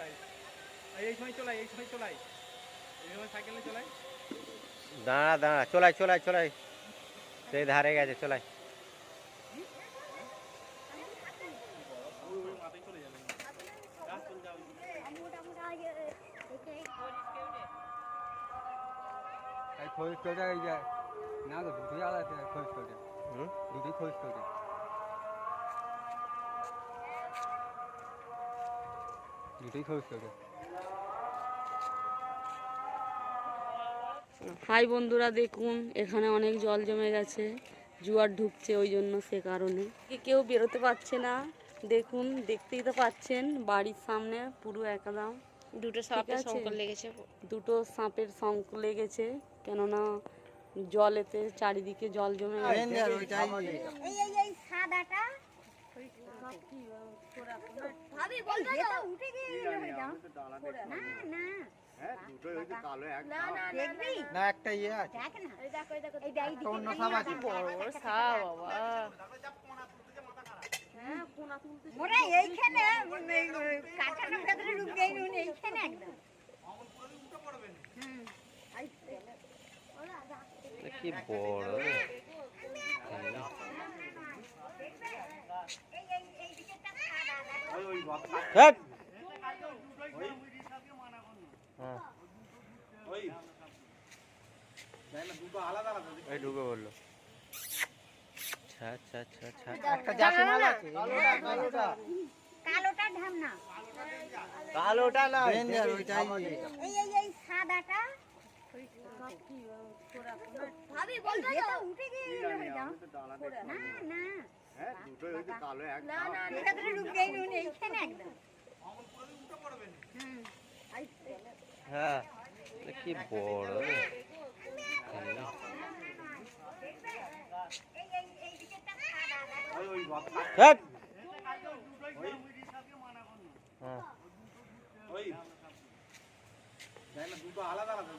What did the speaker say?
চলাই। এই সময় চলাই এই সময় চলাই। এই সময় সাইকেলে চলাই। দাঁড়া দাঁড়া চলাই চলাই চলাই। সেই ধারে গেছে চলাই। খোঁজ যায় না তো দুটোই আলাদা খোঁজ হুম? দুটোই খোঁজ টোটা দুটোই টোটা হাই বন্ধুরা দেখুন এখানে অনেক জল জমে গেছে জোয়ার ঢুকছে ওই জন্য সে কারণে। কেউ বেরোতে পারছে না দেখুন দেখতেই তো পাচ্ছেন বাড়ির সামনে পুরো একদম। দুটো ঠিক সাপে আছে। সংকট লেগেছে। দুটো সাপের শঙ্খ লেগেছে কেননা জলেতে চারিদিকে জল জমে গেছে। কি বড় রে। এই এই এই দিকেটা সাদা দেখো ওই ওই বাপ হ্যাট! হ্যাঁ ওই যাই না দুটো আলাদা আলাদা এই ঢুকে বলল। আচ্ছা আচ্ছা আচ্ছা আচ্ছা একটা জাতি মাল আছে কালোটা কালোটা ঢামনা কালোটা না ডেঞ্জার ওইটাই। এই এই এই সাদাটা। ভাবি বলতো উঠে গিয়ে না না। না না ভেতরে ঢুকে নুন এইখানে একদম। হ্যাঁ কি বড় হ্যাঁ। না দুটো আলাদা আলাদা।